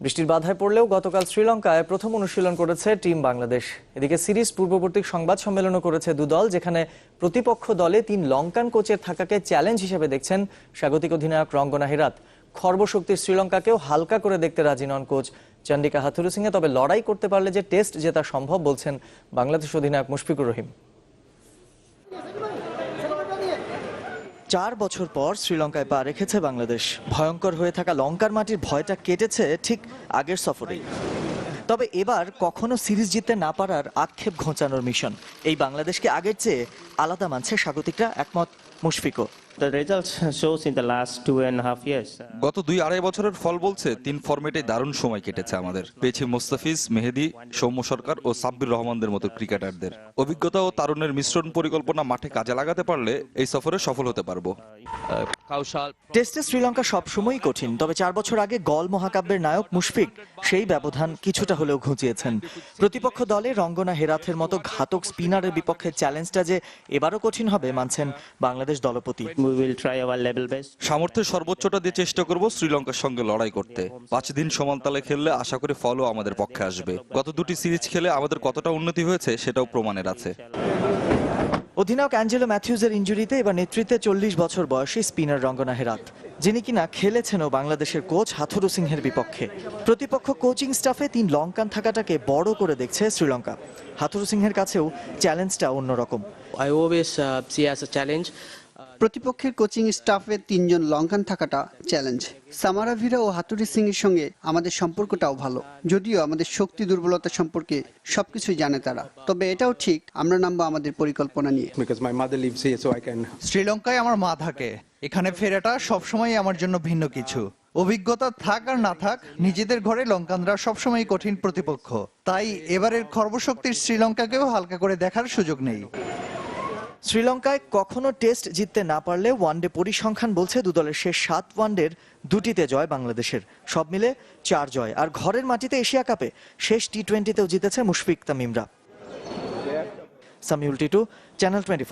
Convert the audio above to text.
বৃষ্টির বাধায় পড়লেও গতকাল শ্রীলঙ্কায় প্রথম অনুশীলন করেছে টিম বাংলাদেশ। এদিকে সিরিজ পূর্ববর্তী সংবাদ সম্মেলনও করেছে দুদল যেখানে প্রতিপক্ষ দলে তিন লঙ্কান কোচের থাকাকে চ্যালেঞ্জ হিসেবে দেখছেন স্বাগতিক অধিনায়ক রঙ্গনা হেরাত। খর্বশক্তির শ্রীলঙ্কাকেও হালকা করে দেখতে রাজি নন কোচ চন্ডিকা হাথুরু সিংহে তবে লড়াই করতে পারলে যে টেস্ট জেতা সম্ভব বলছেন বাংলাদেশ অধিনায়ক মুশফিকুর রহিম। চার বছর পর শ্রীলঙ্কায় পা রেখেছে বাংলাদেশ। ভয়ঙ্কর হয়ে থাকা লঙ্কার মাটির ভয়টা কেটেছে ঠিক আগের সফরেই। তবে এবার কখনো সিরিজ জিততে না পারার আক্ষেপ ঘোঁচানোর মিশন। এই বাংলাদেশকে আগের চেয়ে আলাদা মানছে স্বাগতিকরা একমত। মুশফিকও The results shows in the last two and a half years. uh, গত দুই আড়াই বছরের ফল বলছে তিন ফরম্যাটে দারুণ সময় কেটেছে আমাদের। পেয়েছি মোস্তাফিজ মেহেদি সৌম্য সরকার ও সাব্বির রহমানদের মতো ক্রিকেটারদের। অভিজ্ঞতা ও তারুণের মিশ্রণ পরিকল্পনা মাঠে কাজে লাগাতে পারলে এই সফরে সফল হতে পারব। কৌশল টেস্টে শ্রীলঙ্কা সবসময়ই কঠিন তবে চার বছর আগে গল মহাকাব্যের নায়ক মুশফিক সেই ব্যবধান কিছুটা হলেও ঘুচিয়েছেন। প্রতিপক্ষ দলে রঙ্গনা হেরাথের মতো ঘাতক স্পিনারের বিপক্ষে চ্যালেঞ্জটা যে এবারও কঠিন হবে মানছেন বাংলাদেশ দলপতি। Level best. সামর্থ্যের সর্বোচ্চটা দিয়ে চেষ্টা করব শ্রীলঙ্কার সঙ্গে লড়াই করতে। পাঁচ দিন সমান তালে খেললে আশা করি ফলও আমাদের পক্ষে আসবে। গত দুটি সিরিজ খেলে আমাদের কতটা উন্নতি হয়েছে সেটাও প্রমাণের আছে। অধিনায়ক অ্যাঞ্জেলো ম্যাথিউজের ইঞ্জুরিতে এবার নেতৃত্বে চল্লিশ বছর বয়সী স্পিনার রঙ্গনা হেরাত যিনি কিনা খেলেছেনও বাংলাদেশের কোচ হাথুরু সিংহের বিপক্ষে। প্রতিপক্ষ কোচিং স্টাফে তিন লঙ্কান থাকাটাকে বড় করে দেখছে শ্রীলঙ্কা। হাথুরু সিংহের কাছেও চ্যালেঞ্জটা অন্যরকম। I always uh, see as a challenge. প্রতিপক্ষের কোচিং স্টাফে তিনজন লঙ্কান থাকাটা চ্যালেঞ্জ সামারাভিরা ও হাতুরি সিং এর সঙ্গে আমাদের সম্পর্কটাও ভালো। যদিও আমাদের শক্তি দুর্বলতা সম্পর্কে সবকিছুই জানে তারা। তবে এটাও ঠিক আমরা নামবো আমাদের পরিকল্পনা নিয়ে। Because my mother lives here, so I can শ্রীলঙ্কায় আমার মা থাকে। এখানে ফেরাটা সবসময় আমার জন্য ভিন্ন কিছু। অভিজ্ঞতা থাক আর না থাক নিজেদের ঘরে লঙ্কানরা সবসময় কঠিন প্রতিপক্ষ। তাই এবারের খর্বশক্তির শ্রীলঙ্কাকেও হালকা করে দেখার সুযোগ নেই। শ্রীলঙ্কায় কখনো টেস্ট জিততে না পারলে ওয়ানডে পরিসংখ্যান বলছে দুদলের শেষ সাত ওয়ানডের দুটিতে জয় বাংলাদেশের। সব মিলে চার জয়। আর ঘরের মাটিতে এশিয়া কাপে শেষ টি টোয়েন্টিতেও জিতেছে Mushfiq তামিমরা। Samiul Titu, channel twenty